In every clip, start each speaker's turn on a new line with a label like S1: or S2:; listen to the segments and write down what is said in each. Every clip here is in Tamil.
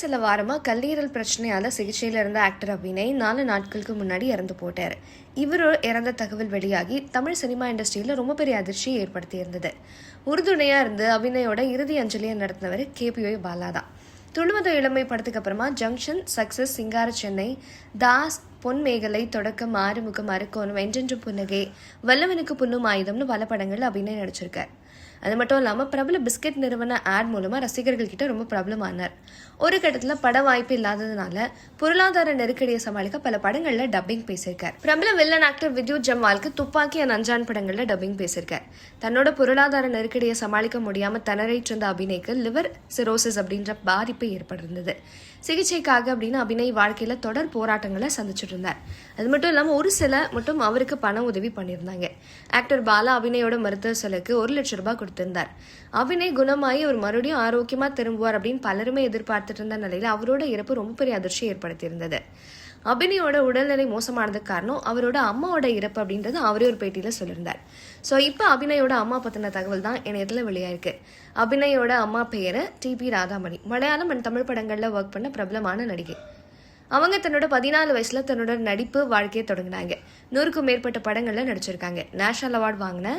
S1: சில வாரமாக கல்லீரல் பிரச்சனையால் சிகிச்சையில் இருந்த ஆக்டர் அபிநய் நாலு நாட்களுக்கு முன்னாடி இறந்து போட்டார். இவர் இறந்த தகவல் வெளியாகி தமிழ் சினிமா இண்டஸ்ட்ரியில் ரொம்ப பெரிய அதிர்ச்சியை ஏற்படுத்தியிருந்தது உறுதுணையாக இருந்து அபிநயோட இறுதி அஞ்சலியை நடத்தினவர் கேபிஒய் பாலா தான் இளமை படத்துக்கு அப்புறமா ஜங்ஷன் சக்சஸ் சிங்கார சென்னை தாஸ் பொன் மேகலை தொடக்கம் ஆறுமுகம் அறுக்கோணம் என்றென்று புன்னகை வல்லவனுக்கு புல்லும் ஆயுதம்னு பல படங்கள் அபிநய் நடிச்சிருக்கார். அது மட்டும் இல்லாமல் பிரபல பிஸ்கட் நிறுவன ஆட் மூலமாக ரசிகர்கள் கிட்ட ரொம்ப பிரபலமானார் ஒரு கட்டத்தில் பட வாய்ப்பு இல்லாததுனால பொருளாதார நெருக்கடியை சமாளிக்க பல படங்களில் டப்பிங் பேசியிருக்கார். பிரபல வில்லன் ஆக்டர் வித்யுத் ஜம்வாலுக்கு துப்பாக்கி அண்ட் அஞ்சான் படங்களில் டப்பிங் பேசியிருக்கார். தன்னோட பொருளாதார நெருக்கடியை சமாளிக்க முடியாமல் திணறிட்டு இருந்த அபிநய்க்கு லிவர் சிரோசிஸ் அப்படின்ற பாதிப்பு ஏற்பட்டிருந்தது. சிகிச்சைக்காக அப்படின்னு அபிநய் வாழ்க்கையில் தொடர் போராட்டங்களை சந்திச்சுட்டு இருந்தார். அது மட்டும் இல்லாமல் ஒரு சில மட்டும் அவருக்கு பண உதவி பண்ணியிருந்தாங்க. ஆக்டர் பாலா அபிநயோட மருத்துவ செலவுக்கு ஒரு லட்சம் ரூபாய் கொடுத்திருந்தார். அபிநய் குணமாகி அவர் மறுபடியும் ஆரோக்கியமாக திரும்புவார் அப்படின்னு பலருமே எதிர்பார்த்துட்டு இருந்த நிலையில் அவரோட இறப்பு ரொம்ப பெரிய அதிர்ச்சி ஏற்படுத்தியிருந்தது. அபிநயோட உடல்நிலை மோசமானதுக்கு காரணம் அவரோட அம்மாவோட இறப்பு அப்படின்றது அவரே ஒரு பேட்டியில் சொல்லியிருந்தார். ஸோ இப்போ அபிநயோட அம்மா பற்றின தகவல் தான் இணையத்தில் வெளியாயிருக்கு. அபிநயோட அம்மா பெயர் டிபி ராதாமணி. மலையாளம் அண்ட் தமிழ் படங்களில் ஒர்க் பண்ண பிரபலமான நடிகை. அவங்க தன்னோட பதினாலு வயசுல தன்னோட நடிப்பு வாழ்க்கையை தொடங்கினாங்க. நூறுக்கும் மேற்பட்ட படங்களில் நடிச்சிருக்காங்க. நேஷனல் அவார்ட் வாங்கின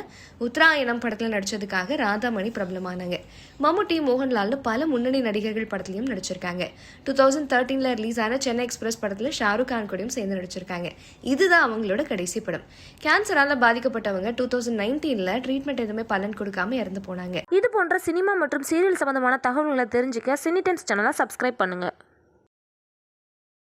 S1: உத்தராயணம் படத்தில் நடித்ததுக்காக ராதாமணி பிரபலமானாங்க. மம்முட்டி மோகன்லால்னு பல முன்னணி நடிகர்கள் படத்துலையும் நடிச்சிருக்காங்க. டூ தௌசண்ட் தேர்ட்டீனில் ரிலீஸ் ஆன சென்னை எக்ஸ்பிரஸ் படத்தில் ஷாருக் கான் கூடயும் சேர்ந்து நடிச்சிருக்காங்க. இதுதான் அவங்களோட கடைசி படம். கேன்சரால் பாதிக்கப்பட்டவங்க டூ தௌசண்ட் நைன்டீனில் ட்ரீட்மெண்ட் எதுவுமே பலன் கொடுக்காம இறந்து போனாங்க.
S2: இது போன்ற சினிமா மற்றும் சீரியல் சம்பந்தமான தகவல்களை தெரிஞ்சுக்க சினிடென்ஸ் சேனலை சப்ஸ்கிரைப் பண்ணுங்கள்